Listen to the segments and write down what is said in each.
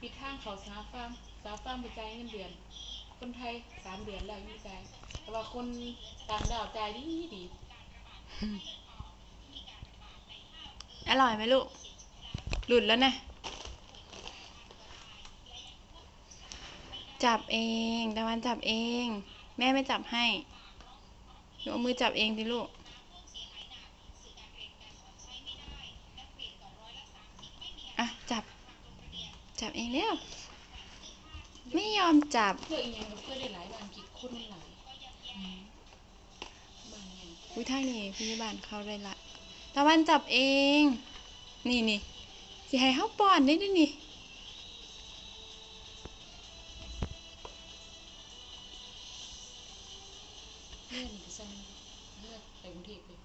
มีทางเขาสาฟาร์มสาฟาร์มไปจ่ายเงินเดือน คนไทยสามเดือนแล้วยังไม่จ่ายแต่ว่าคนต่างดาวจ่ายดีดีอร่อยไหมลูก หลุดแล้วนะ จับเองตะวันจับเอง แม่ไม่จับให้หนูเอามือจับเองดิลูก อะ จับ จับเองเร็วไม่ยอมจับเพื่ออีกอย่างก็เพื่อได้หลายบางกิจคนมันหลายบางอย่างอุ้ยท่านี่พยาบาลเข้าได้ละตะวันจับเอง นี่นี่สิให้เฮาป้อนได้ด้วยนี่เลื่อนก็สั่งเลือกไปกรุงเทพเลย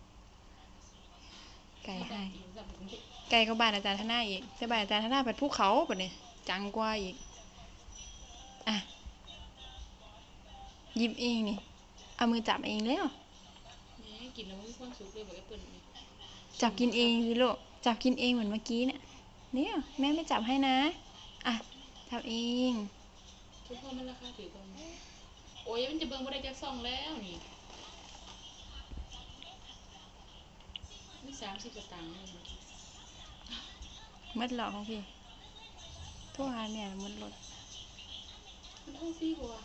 ไก่ให้อีกสั่งไปกรุงเทพไก่ก็บ้านอาจารย์ธนาอีกแต่บ้านอาจารย์ธนาเป็นภูเขาปะเนี่ย จังกว่าอีก อะหยิบเองนี่ เอามือจับเองแล้วแหมกินแล้วมีความสุขเลยแบบแอปเปิ้ลนี่จับกินเองสิลูก จับกินเองเหมือนเมื่อกี้เนี่ยเนี่ยแม่ไม่จับให้นะ อะจับเองทุกคนมันราคาถือตรงโอ้ยมันจะเบิ่งบ่ได้จักซองแล้วนี่นี่สามสิบสตางค์เลยมัดหลอกของพี่ โทั่วหาแม่มัดรถมันเท่าฟรีกว่า